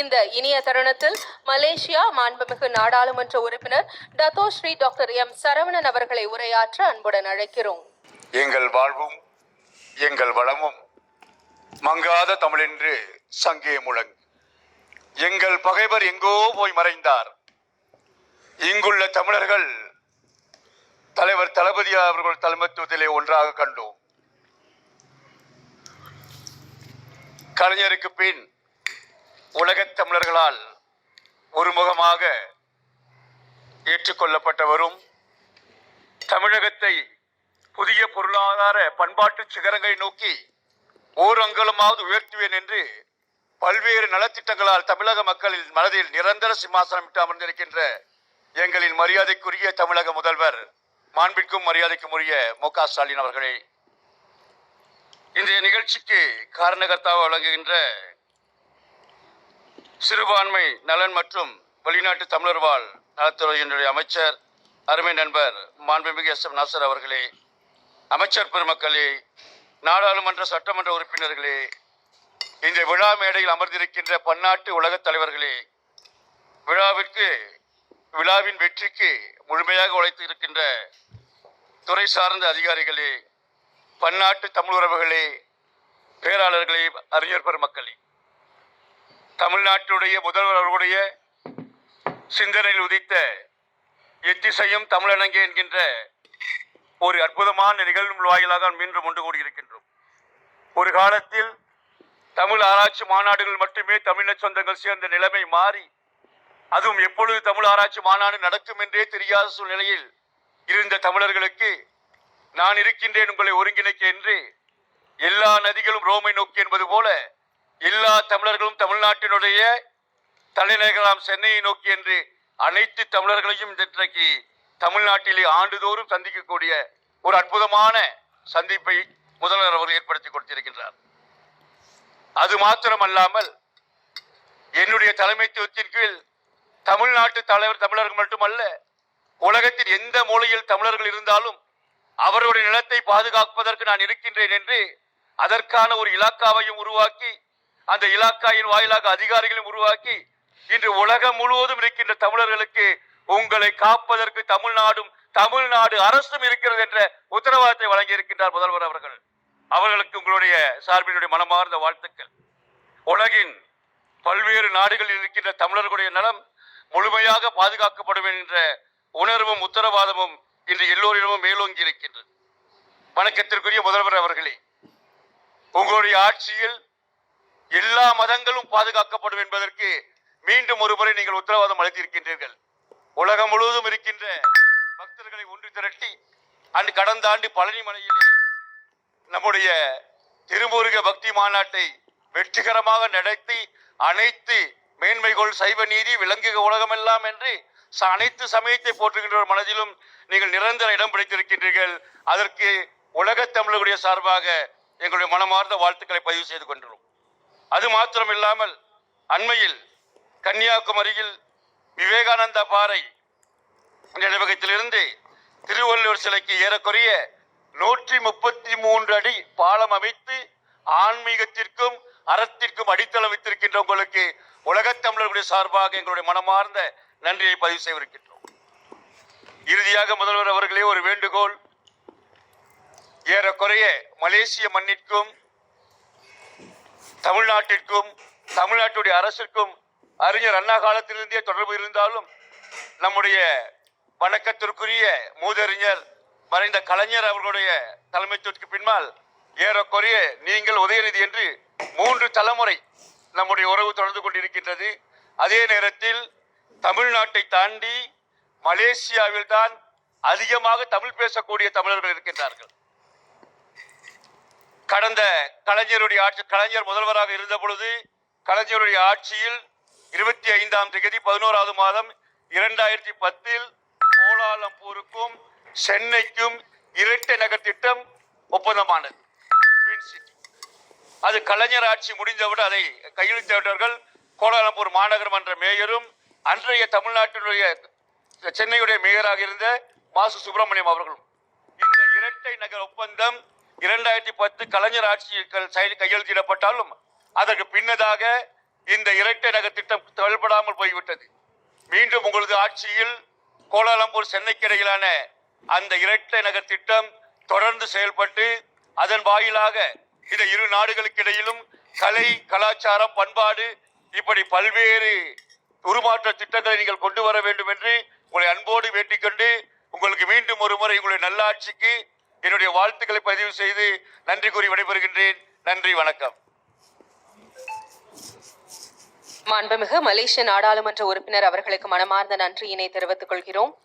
இந்த இனிய தருணத்தில் மலேசியா மாண்புமிகு நாடாளுமன்ற உறுப்பினர் Dato Sri doctor M Saravanan அவர்களை உரையாற்ற அன்புடன் அழைக்கிறோம். எங்கள் வாழ்வும் எங்கள் வளமும் மங்காத தமிழென்று சங்கே முழங்கு எங்கள் பகைவர் எங்கோ போய் மறைந்தார். இங்குள்ள தமிழர்கள் தலைவர் தளபதி அவர்கள் தலைமைத்துவத்திலே ஒன்றாக கண்டோம். கலைஞருக்கு பின் உலகத் தமிழர்களால் ஒருமுகமாக ஏற்றுக்கொள்ளப்பட்டவரும் தமிழகத்தை புதிய பொருளாதார பண்பாட்டு சிகரங்களை நோக்கி ஓரங்கலமாவது உயர்த்துவேன் என்று பல்வேறு நலத்திட்டங்களால் தமிழக மக்களின் மனதில் நிரந்தர சிம்மாசனமிட்டு அமர்ந்திருக்கின்ற எங்களின் மரியாதைக்குரிய தமிழக முதல்வர் மாண்பிற்கும் மரியாதைக்கும் உரிய மு க ஸ்டாலின் அவர்களே. இன்றைய நிகழ்ச்சிக்கு காரணகர்த்தாவை வழங்குகின்ற சிறுபான்மை நலன் மற்றும் வெளிநாட்டு தமிழர் வாழ் நலத்துறையினுடைய அமைச்சர் அருமை நண்பர் மாண்புமிகு எஸ். எம். நாசர் அவர்களே அமைச்சர் பெருமக்களே நாடாளுமன்ற சட்டமன்ற உறுப்பினர்களே இந்த விழா மேடையில் அமர்ந்திருக்கின்ற பன்னாட்டு உலகத் தலைவர்களே விழாவிற்கு விழாவின் வெற்றிக்கு முழுமையாக உழைத்து இருக்கின்ற துறை சார்ந்த அதிகாரிகளே பன்னாட்டு தமிழ் உறவுகளே பேராளர்களே அறிஞர் பெருமக்களே. தமிழ்நாட்டுடைய முதல்வர் அவர்களுடைய சிந்தனையில் உதித்த எத்திசையும் தமிழனங்கே என்கின்ற ஒரு அற்புதமான நிகழ்வு வாயிலாக மீண்டும் ஒன்று கூடியிருக்கின்றோம். ஒரு காலத்தில் தமிழ் ஆராய்ச்சி மாநாடுகள் மட்டுமே தமிழ சொந்தங்கள் சேர்ந்த நிலைமை மாறி அதுவும் எப்பொழுது தமிழ் ஆராய்ச்சி மாநாடு நடக்கும் என்றே தெரியாத சூழ்நிலையில் இருந்த தமிழர்களுக்கு நான் இருக்கின்றேன் உங்களை ஒருங்கிணைக்க என்று எல்லா நதிகளும் ரோமை நோக்கி என்பது போல எல்லா தமிழர்களும் தமிழ்நாட்டினுடைய தலைநகராம் சென்னையை நோக்கி என்று அனைத்து தமிழர்களையும் இன்றைக்கு தமிழ்நாட்டிலே ஆண்டுதோறும் சந்திக்கக்கூடிய ஒரு அற்புதமான சந்திப்பை முதல்வர் அவர் ஏற்படுத்தி கொடுத்திருக்கின்றார். அது மாத்திரமல்லாமல் என்னுடைய தலைமைத்துவத்தின் கீழ் தமிழ்நாட்டு தலைவர் தமிழர்கள் மட்டுமல்ல உலகத்தின் எந்த மூலையில் தமிழர்கள் இருந்தாலும் அவருடைய நிலத்தை பாதுகாப்பதற்கு நான் இருக்கின்றேன் என்று அதற்கான ஒரு இலாக்காவையும் உருவாக்கி அந்த இலாக்காயின் வாயிலாக அதிகாரிகளையும் உருவாக்கி இன்று உலகம் முழுவதும் இருக்கின்ற தமிழர்களுக்கு உங்களை காப்பதற்கு தமிழ்நாடும் தமிழ்நாடு அரசும் இருக்கிறது என்ற உத்தரவாதத்தை வழங்கி இருக்கின்றார் முதல்வர் அவர்கள். அவர்களுக்கு உங்களுடைய சார்பினுடைய மனமார்ந்த வாழ்த்துக்கள். உலகின் பல்வேறு நாடுகளில் இருக்கின்ற தமிழர்களுடைய நலம் முழுமையாக பாதுகாக்கப்படும் என்ற உணர்வும் உத்தரவாதமும் இன்று எல்லோரிடமும் மேலோங்கி இருக்கின்றது. வணக்கத்திற்குரிய முதல்வர் அவர்களே உங்களுடைய ஆட்சியில் மதங்களும் பாதுகாக்கப்படும் என்பதற்கு மீண்டும் ஒருமுறை நீங்கள் உத்தரவாதம் அளித்திருக்கின்றீர்கள். உலகம் முழுவதும் இருக்கின்ற பக்தர்களை ஒன்று திரட்டி அன்று கடந்த ஆண்டு பழனி மலையிலே நம்முடைய திருமுருக பக்தி மாநாட்டை வெற்றிகரமாக நடத்தி அனைத்து மேன்மைகள் சைவ நீதி விலங்குக உலகமெல்லாம் என்று ச- அனைத்து சமயத்தை போற்றுகின்ற மனதிலும் நீங்கள் நிரந்தர இடம் பிடித்திருக்கின்றீர்கள். அதற்கு உலகத் தமிழர்களுடைய சார்பாக எங்களுடைய மனமார்ந்த வாழ்த்துக்களை பதிவு செய்து கொண்டிருக்கிறோம் அது மாத்திரம் இல்லாமல் அண்மையில் கன்னியாகுமரியில் விவேகானந்தா பாறை நினைவகத்திலிருந்து திருவள்ளுவர் சிலைக்கு ஏறக்குறைய நூற்றி முப்பத்தி மூன்று அடி பாலம் அமைத்து ஆன்மீகத்திற்கும் அறத்திற்கும் அடித்தளம் வைத்திருக்கின்ற உங்களுக்கு உலகத் தமிழர்களுடைய சார்பாக எங்களுடைய மனமார்ந்த நன்றியை பதிவு செய்திருக்கின்றோம். இறுதியாக முதல்வர் அவர்களே ஒரு வேண்டுகோள். ஏறக்குறைய மலேசிய மண்ணிற்கும் தமிழ்நாட்டிற்கும் தமிழ்நாட்டுடைய அரசிற்கும் அறிஞர் அண்ணா காலத்திலிருந்தே தொடர்பு இருந்தாலும் நம்முடைய வணக்கத்திற்குரிய மூதறிஞர் மறைந்த கலைஞர் அவர்களுடைய தலைமைத்துவத்துக்கு பின்னால் ஏறக்குறைய நீங்கள் உதயநிதி என்று மூன்று தலைமுறை நம்முடைய உறவு தொடர்ந்து கொண்டிருக்கின்றது. அதே நேரத்தில் தமிழ்நாட்டை தாண்டி மலேசியாவில் தான் அதிகமாக தமிழ் பேசக்கூடிய தமிழர்கள் இருக்கின்றார்கள். கடந்த கலைஞருடைய ஆட்சி கலைஞர் முதல்வராக இருந்த பொழுது கலைஞருடைய ஆட்சியில் இருபத்தி ஐந்தாம் தேதி பதினோராவது மாதம் இரண்டாயிரத்தி பத்தில் கோலாலம்பூருக்கும் சென்னைக்கும் இரட்டை நகர் திட்டம் ஒப்பந்தமானது. அது கலைஞர் ஆட்சி முடிந்தவுடன் அதை கையெழுத்திட்டவர்கள் கோலாலம்பூர் மாநகர் மன்ற மேயரும் அன்றைய தமிழ்நாட்டினுடைய சென்னையுடைய மேயராக இருந்த மாசு சுப்பிரமணியம் அவர்களும். இந்த இரட்டை நகர் ஒப்பந்தம் இரண்டாயிரத்தி பத்து கலைஞர் ஆட்சி க- கையெழுத்திடப்பட்டாலும் அதற்கு பின்னதாக இந்த இரட்டை நகர் திட்டம் செயல்படாமல் போய்விட்டது. மீண்டும் உங்களது ஆட்சியில் கோலாலம்பூர் சென்னைக்கு இடையிலான அந்த இரட்டை நகர் திட்டம் தொடர்ந்து செயல்பட்டு அதன் வாயிலாக இந்த இரு நாடுகளுக்கு இடையிலும் கலை கலாச்சாரம் பண்பாடு இப்படி பல்வேறு உருமாற்ற திட்டங்களை நீங்கள் கொண்டு வர வேண்டும் என்று உங்களை அன்போடு வேண்டிக் கொண்டு உங்களுக்கு மீண்டும் ஒரு முறை உங்களுடைய நல்லாட்சிக்கு என்னுடைய வாழ்த்துக்களை பதிவு செய்து நன்றி கூறி விடைபெறுகின்றேன். நன்றி வணக்கம். மாண்புமிகு மலேசிய நாடாளுமன்ற உறுப்பினர் அவர்களுக்கு மனமார்ந்த நன்றியினை தெரிவித்துக் கொள்கிறோம்.